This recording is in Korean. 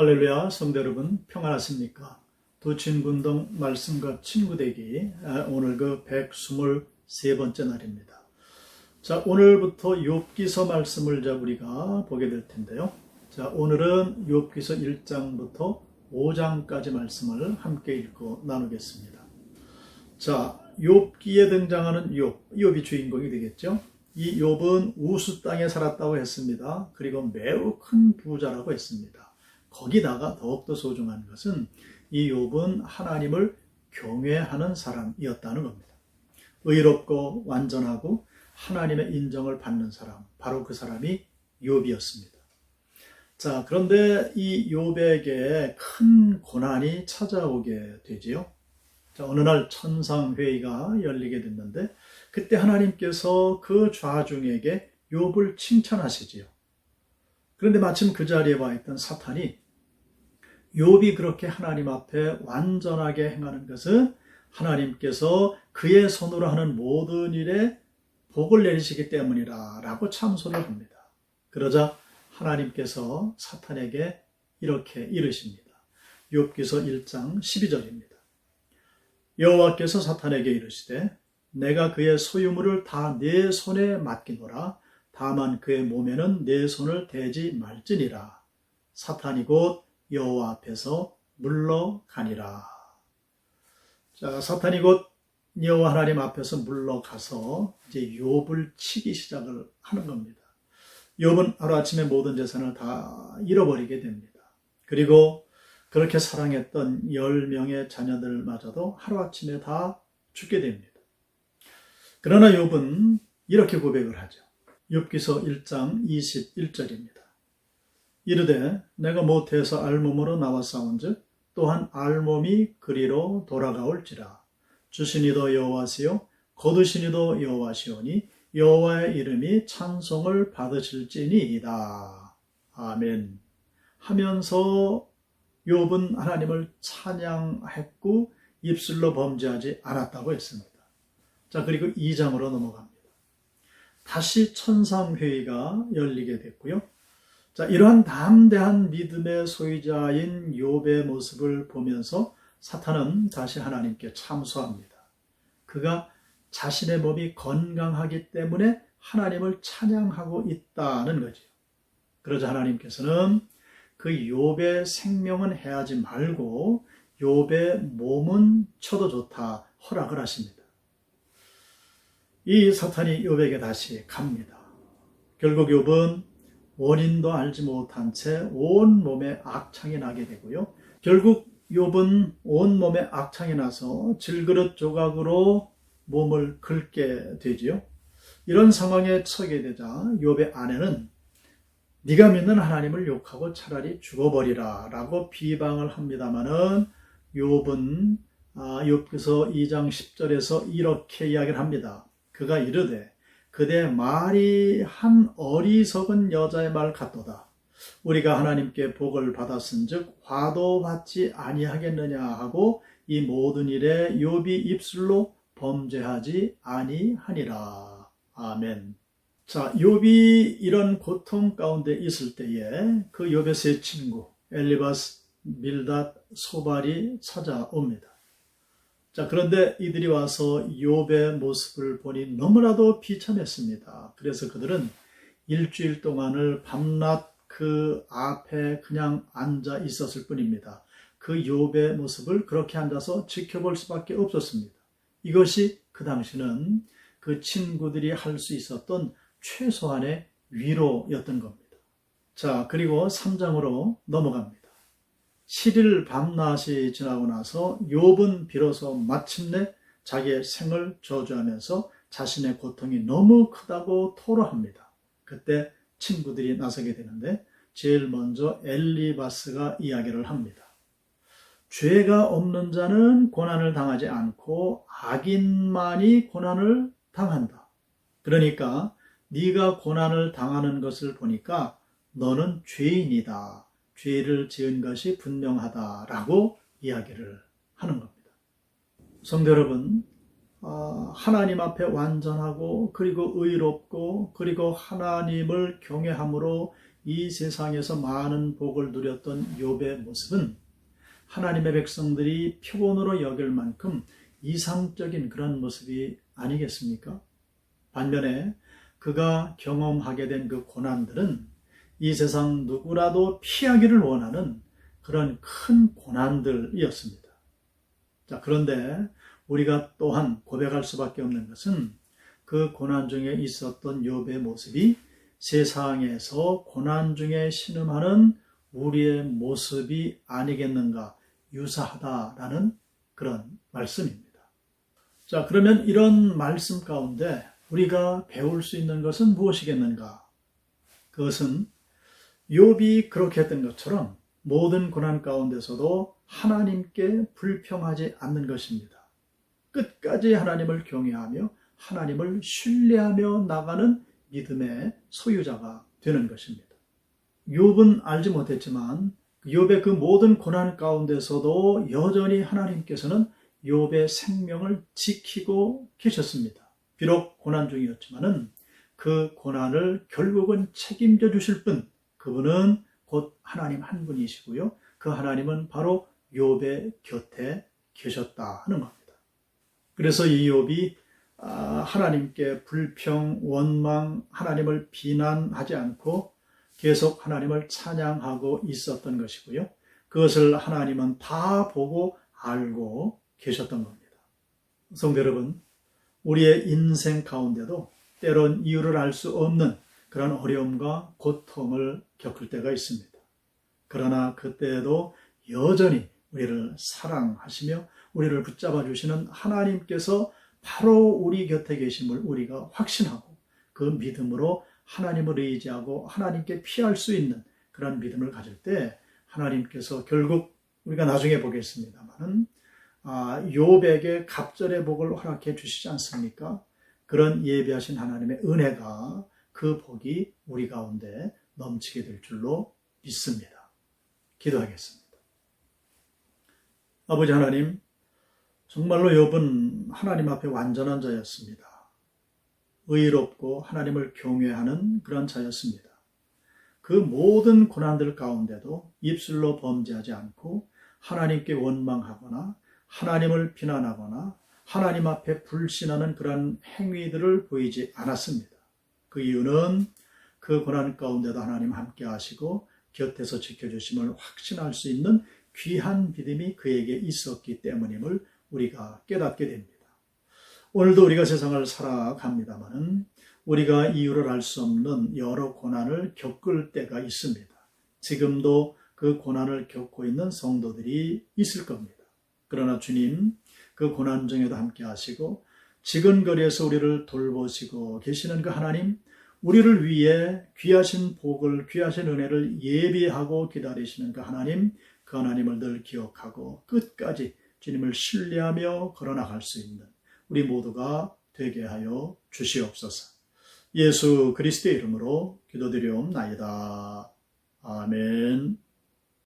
할렐루야, 성도 여러분, 평안하십니까? 도친군동 말씀과 친구되기, 아, 오늘 그 123번째 날입니다. 자, 오늘부터 욥기서 말씀을 자 우리가 보게 될 텐데요. 자, 오늘은 욥기서 1장부터 5장까지 말씀을 함께 읽고 나누겠습니다. 자, 욥기에 등장하는 욥, 욥이 주인공이 되겠죠. 이 욥은 우수 땅에 살았다고 했습니다. 그리고 매우 큰 부자라고 했습니다. 거기다가 더욱더 소중한 것은 이 욥은 하나님을 경외하는 사람이었다는 겁니다. 의롭고 완전하고 하나님의 인정을 받는 사람, 바로 그 사람이 욥이었습니다. 자, 그런데 이 욥에게 큰 고난이 찾아오게 되지요. 자, 어느 날 천상 회의가 열리게 됐는데 그때 하나님께서 그 좌중에게 욥을 칭찬하시지요. 그런데 마침 그 자리에 와 있던 사탄이 욥이 그렇게 하나님 앞에 완전하게 행하는 것은 하나님께서 그의 손으로 하는 모든 일에 복을 내리시기 때문이라 라고 참소를 합니다. 그러자 하나님께서 사탄에게 이렇게 이르십니다. 욥기서 1장 12절입니다. 여호와께서 사탄에게 이르시되 내가 그의 소유물을 다 내 손에 맡기노라 다만 그의 몸에는 내 손을 대지 말지니라 사탄이 곧 여호와 앞에서 물러가니라. 자, 사탄이 곧 여호와 하나님 앞에서 물러가서 이제 욥을 치기 시작을 하는 겁니다. 욥은 하루아침에 모든 재산을 다 잃어버리게 됩니다. 그리고 그렇게 사랑했던 10명의 자녀들마저도 하루아침에 다 죽게 됩니다. 그러나 욥은 이렇게 고백을 하죠. 욥기서 1장 21절입니다. 이르되 내가 못해서 알몸으로 싸운즉 또한 알몸이 그리로 돌아가올지라 주신이도 여호와시요 거두신이도 여호와시오니 여호와의 이름이 찬송을 받으실지니이다. 아멘. 하면서 욥은 하나님을 찬양했고 입술로 범죄하지 않았다고 했습니다. 자, 그리고 2장으로 넘어갑니다. 다시 천상회의가 열리게 됐고요. 자, 이러한 담대한 믿음의 소유자인 욥의 모습을 보면서 사탄은 다시 하나님께 참소합니다. 그가 자신의 몸이 건강하기 때문에 하나님을 찬양하고 있다는 거죠. 그러자 하나님께서는 그 욥의 생명은 해하지 말고 욥의 몸은 쳐도 좋다 허락을 하십니다. 이 사탄이 욥에게 다시 갑니다. 결국 욥은 원인도 알지 못한 채 온 몸에 악창이 나게 되고요. 결국 욥은 온 몸에 악창이 나서 질그릇 조각으로 몸을 긁게 되지요. 이런 상황에 처게 되자 욥의 아내는 네가 믿는 하나님을 욕하고 차라리 죽어버리라라고 비방을 합니다마는 욥은 아, 욥기서 2장 10절에서 이렇게 이야기를 합니다. 그가 이르되 그대 말이 한 어리석은 여자의 말 같도다. 우리가 하나님께 복을 받았은즉 화도 받지 아니하겠느냐 하고 이 모든 일에 욥이 입술로 범죄하지 아니하니라. 아멘. 자, 욥이 이런 고통 가운데 있을 때에 그 욥의 세 친구 엘리바스, 밀닷, 소발이 찾아옵니다. 자, 그런데 이들이 와서 욥의 모습을 보니 너무나도 비참했습니다. 그래서 그들은 일주일 동안을 밤낮 그 앞에 그냥 앉아 있었을 뿐입니다. 그 욥의 모습을 그렇게 앉아서 지켜볼 수밖에 없었습니다. 이것이 그 당시는 그 친구들이 할 수 있었던 최소한의 위로였던 겁니다. 자, 그리고 3장으로 넘어갑니다. 7일 밤낮이 지나고 나서 욥은 비로소 마침내 자기의 생을 저주하면서 자신의 고통이 너무 크다고 토로합니다. 그때 친구들이 나서게 되는데 제일 먼저 엘리바스가 이야기를 합니다. 죄가 없는 자는 고난을 당하지 않고 악인만이 고난을 당한다. 그러니까 네가 고난을 당하는 것을 보니까 너는 죄인이다. 죄를 지은 것이 분명하다라고 이야기를 하는 겁니다. 성도 여러분, 아, 하나님 앞에 완전하고 그리고 의롭고 그리고 하나님을 경외함으로 이 세상에서 많은 복을 누렸던 욥의 모습은 하나님의 백성들이 표본으로 여길 만큼 이상적인 그런 모습이 아니겠습니까? 반면에 그가 경험하게 된 그 고난들은 이 세상 누구라도 피하기를 원하는 그런 큰 고난들이었습니다. 자, 그런데 우리가 또한 고백할 수밖에 없는 것은 그 고난 중에 있었던 욥의 모습이 세상에서 고난 중에 신음하는 우리의 모습이 아니겠는가 유사하다라는 그런 말씀입니다. 자, 그러면 이런 말씀 가운데 우리가 배울 수 있는 것은 무엇이겠는가? 그것은 욥이 그렇게 했던 것처럼 모든 고난 가운데서도 하나님께 불평하지 않는 것입니다. 끝까지 하나님을 경외하며 하나님을 신뢰하며 나가는 믿음의 소유자가 되는 것입니다. 욥은 알지 못했지만 욥의 그 모든 고난 가운데서도 여전히 하나님께서는 욥의 생명을 지키고 계셨습니다. 비록 고난 중이었지만은 그 고난을 결국은 책임져 주실 분, 그분은 곧 하나님 한 분이시고요. 그 하나님은 바로 욥의 곁에 계셨다 하는 겁니다. 그래서 이 욥이 아, 하나님께 불평, 원망, 하나님을 비난하지 않고 계속 하나님을 찬양하고 있었던 것이고요. 그것을 하나님은 다 보고 알고 계셨던 겁니다. 성도 여러분, 우리의 인생 가운데도 때론 이유를 알 수 없는 그런 어려움과 고통을 겪을 때가 있습니다. 그러나 그때에도 여전히 우리를 사랑하시며 우리를 붙잡아 주시는 하나님께서 바로 우리 곁에 계심을 우리가 확신하고 그 믿음으로 하나님을 의지하고 하나님께 피할 수 있는 그런 믿음을 가질 때 하나님께서 결국 우리가 나중에 보겠습니다만은 아, 욥에게 갑절의 복을 허락해 주시지 않습니까? 그런 예비하신 하나님의 은혜가 그 복이 우리 가운데 넘치게 될 줄로 믿습니다. 기도하겠습니다. 아버지 하나님, 정말로 욥은 하나님 앞에 완전한 자였습니다. 의롭고 하나님을 경외하는 그런 자였습니다. 그 모든 고난들 가운데도 입술로 범죄하지 않고 하나님께 원망하거나 하나님을 비난하거나 하나님 앞에 불신하는 그런 행위들을 보이지 않았습니다. 그 이유는 그 고난 가운데도 하나님 함께 하시고 곁에서 지켜주심을 확신할 수 있는 귀한 믿음이 그에게 있었기 때문임을 우리가 깨닫게 됩니다. 오늘도 우리가 세상을 살아갑니다만은 우리가 이유를 알 수 없는 여러 고난을 겪을 때가 있습니다. 지금도 그 고난을 겪고 있는 성도들이 있을 겁니다. 그러나 주님 그 고난 중에도 함께 하시고 지근거리에서 우리를 돌보시고 계시는 그 하나님 우리를 위해 귀하신 복을 귀하신 은혜를 예비하고 기다리시는 그 하나님 그 하나님을 늘 기억하고 끝까지 주님을 신뢰하며 걸어나갈 수 있는 우리 모두가 되게 하여 주시옵소서. 예수 그리스도의 이름으로 기도드리옵나이다. 아멘.